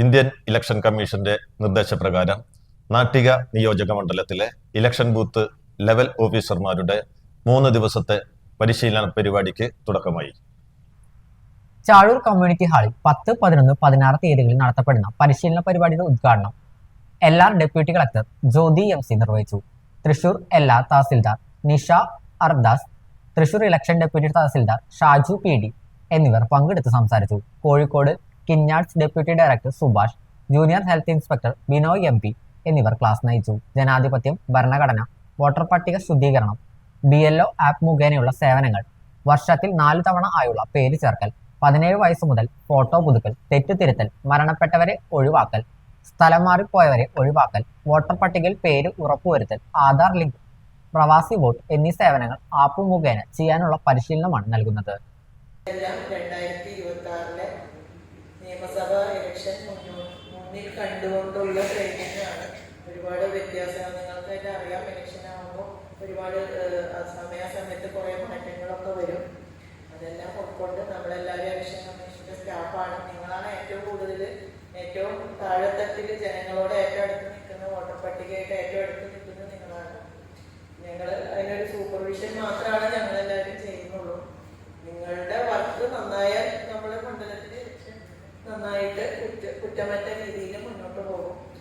Indian election കമ്മീഷന്റെ നിർദ്ദേശപ്രകാരം നാട്ടിക നിയോജക മണ്ഡലത്തിലെ ഇലക്ഷൻ ബൂത്ത് ലെവൽ ഓഫീസർമാരുടെ മൂന്ന് ദിവസത്തെ പരിശീലന പരിപാടിക്ക് തുടക്കമായി. ചാഴൂർ കമ്മ്യൂണിറ്റി ഹാളിൽ പത്ത് പതിനൊന്ന് പതിനാറ് തീയതികളിൽ നടത്തപ്പെടുന്ന പരിശീലന പരിപാടിയുടെ ഉദ്ഘാടനം L R deputy collector Jyothi M C നിർവഹിച്ചു. Thrissur L R tahsildar Nisha Ardas Thrissur election deputy tahsildar Shaju P D എന്നിവർ പങ്കെടുത്ത് സംസാരിച്ചു. Kozhikode കിഞ്ഞാട്സ് deputy director Subhash junior health inspector Binoy M P എന്നിവർ ക്ലാസ് നയിച്ചു. ജനാധിപത്യം ഭരണഘടന വോട്ടർ പട്ടിക ശുദ്ധീകരണം ബി എൽ ഒ ആപ്പ് മുഖേനയുള്ള സേവനങ്ങൾ വർഷത്തിൽ നാല് തവണ ആയുള്ള പേര് ചേർക്കൽ പതിനേഴ് വയസ്സ് മുതൽ ഫോട്ടോ പുതുക്കൽ തെറ്റുതിരുത്തൽ മരണപ്പെട്ടവരെ ഒഴിവാക്കൽ സ്ഥലം മാറിപ്പോയവരെ ഒഴിവാക്കൽ വോട്ടർ പട്ടികയിൽ പേര് ഉറപ്പുവരുത്തൽ ആധാർ ലിങ്ക് പ്രവാസി വോട്ട് എന്നീ സേവനങ്ങൾ ആപ്പ് മുഖേന ചെയ്യാനുള്ള പരിശീലനമാണ് നൽകുന്നത്. നിയമസഭാ ഇലക്ഷൻ മുന്നോ- മുന്നിൽ കണ്ടുകൊണ്ടുള്ള ട്രെയിനിങ്ങാണ് ഒരുപാട് വ്യത്യാസങ്ങൾ. തന്നെ അറിയാം ഇലക്ഷൻ ആകുമ്പോൾ ഒരുപാട് സമയ സമയത്ത് സമയാസമയത്ത് കുറേ മാറ്റങ്ങളൊക്കെ വരും. അതെല്ലാം ഉൾക്കൊണ്ട് നമ്മളെല്ലാവരും ഇലക്ഷൻ കമ്മീഷന്റെ സ്റ്റാഫാണ്. നിങ്ങളാണ് ഏറ്റവും കൂടുതൽ ഏറ്റവും താഴെത്തട്ടിൽ ജനങ്ങളോട് ഏറ്റവും അടുത്ത് കുറ്റ കുറ്റമറ്റ രീതിയിൽ മുന്നോട്ട് പോകും.